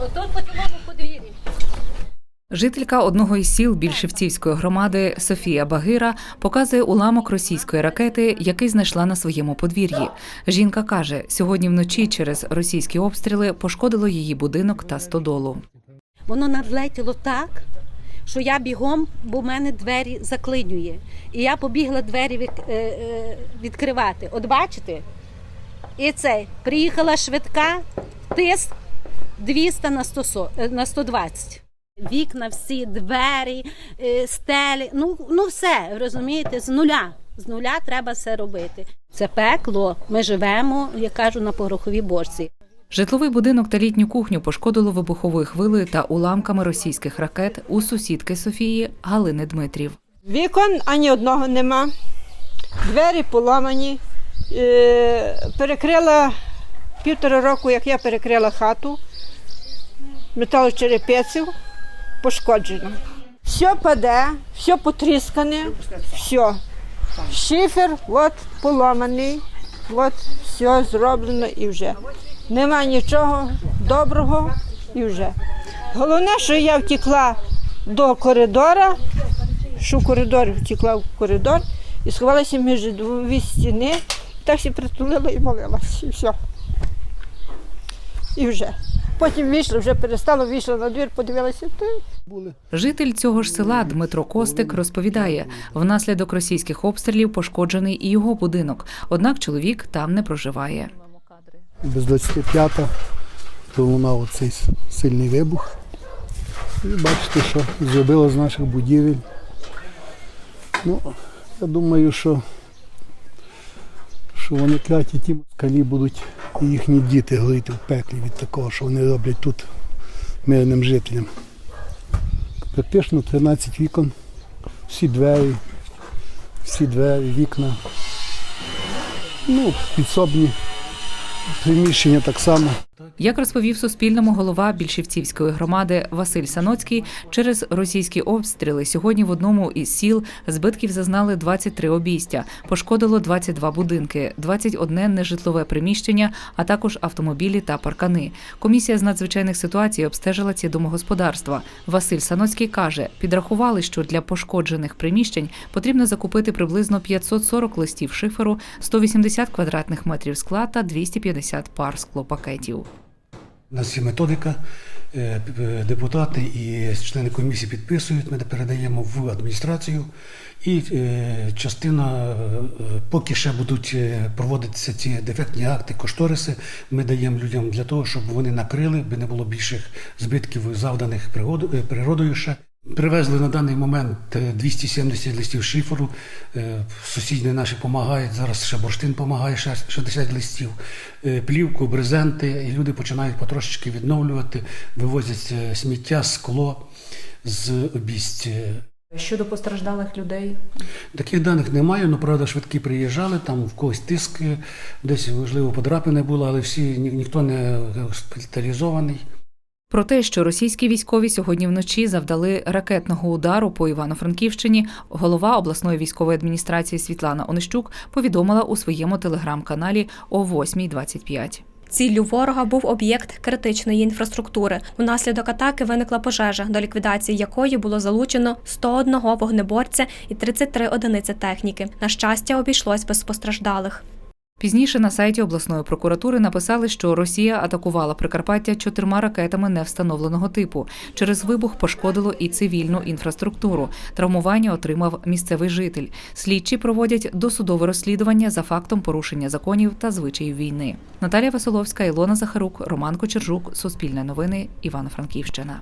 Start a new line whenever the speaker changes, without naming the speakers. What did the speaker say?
Отут по цілому подвір'ї.
Жителька одного із сіл Більшівцівської громади Софія Багира показує уламок російської ракети, який знайшла на своєму подвір'ї. Жінка каже, сьогодні вночі через російські обстріли пошкодило її будинок та стодолу.
Воно надлетіло так, що я бігом, бо в мене двері заклинює. І я побігла двері е, е, відкривати. От бачите? І це, приїхала швидка, тиск 200 на, 100, е, на 120. Вікна, всі, двері, е, стелі, ну, ну все, розумієте, з нуля. З нуля треба все робити. Це пекло. Ми живемо, я кажу, на пороховій борці.
Житловий будинок та літню кухню пошкодило вибуховою хвилею та уламками російських ракет у сусідки Софії Галини Дмитрів.
Вікон ані одного нема, двері поламані. Е, перекрила півтора року, як я перекрила хату, металочерепиців, пошкоджено. Все паде, все потріскане, все. Шифер от поламаний, от все зроблено і вже. Нема нічого доброго і вже. Головне, що я втекла до коридора, що коридор втекла в коридор і сховалася між дві стіни, так всі притулила і молилася, і все. І вже. Потім вийшла, вже перестала, вийшла на двір, подивилася,
Житель цього ж села Дмитро Костик розповідає, внаслідок російських обстрілів пошкоджений і його будинок. Однак чоловік там не проживає.
без 25 пролунав цей сильний вибух. І бачите, що зробило з наших будівель. Ну, я думаю, що, що вони кляті ті москалі будуть і їхні діти горіти в пеклі від такого, що вони роблять тут мирним жителям. Практично 13 вікон, всі двері, всі двері, вікна. Ну, підсобні приміщення так само.
Як розповів Суспільному голова більшівцівської громади Василь Саноцький, через російські обстріли сьогодні в одному із сіл збитків зазнали 23 обійстя, пошкодило 22 будинки, 21 нежитлове приміщення, а також автомобілі та паркани. Комісія з надзвичайних ситуацій обстежила ці домогосподарства. Василь Саноцький каже, підрахували, що для пошкоджених приміщень потрібно закупити приблизно 540 листів шиферу, 180 квадратних метрів скла та 250 пар склопакетів.
У нас є методика, е, депутати і члени комісії підписують, ми передаємо в адміністрацію. І е, частина, е, поки ще будуть е, проводитися ці дефектні акти, кошториси, ми даємо людям для того, щоб вони накрили, би не було більших збитків завданих е, природою ще. Привезли на даний момент е, 270 листів шиферу. Е, Сусіди наші допомагають. Зараз ще бурштин допомагає, ще 60 листів. Е, Плівку, брезенти. І люди починають потрошечки відновлювати, вивозять е, сміття, скло з обість. Е,
Щодо постраждалих людей,
Таких даних немає, але правда швидкі приїжджали, там в когось тиск, е, десь можливо подрапини було, але всі ні- ніхто не госпіталізований.
Про те, що російські військові сьогодні вночі завдали ракетного удару по Івано-Франківщині, голова обласної військової адміністрації Світлана Онищук повідомила у своєму телеграм-каналі о 8.25.
Ціллю ворога був об'єкт критичної інфраструктури. Унаслідок атаки виникла пожежа, до ліквідації якої було залучено 101 вогнеборця і 33 одиниці техніки. На щастя, обійшлось без постраждалих.
Пізніше на сайті обласної прокуратури написали, що Росія атакувала Прикарпаття чотирма ракетами невстановленого типу. Через вибух пошкодило і цивільну інфраструктуру. Травмування отримав місцевий житель. Слідчі проводять досудове розслідування за фактом порушення законів та звичаїв війни. Наталія Василовська, Ілона Захарук, Роман Кочержук, Суспільне новини, Івано-Франківщина.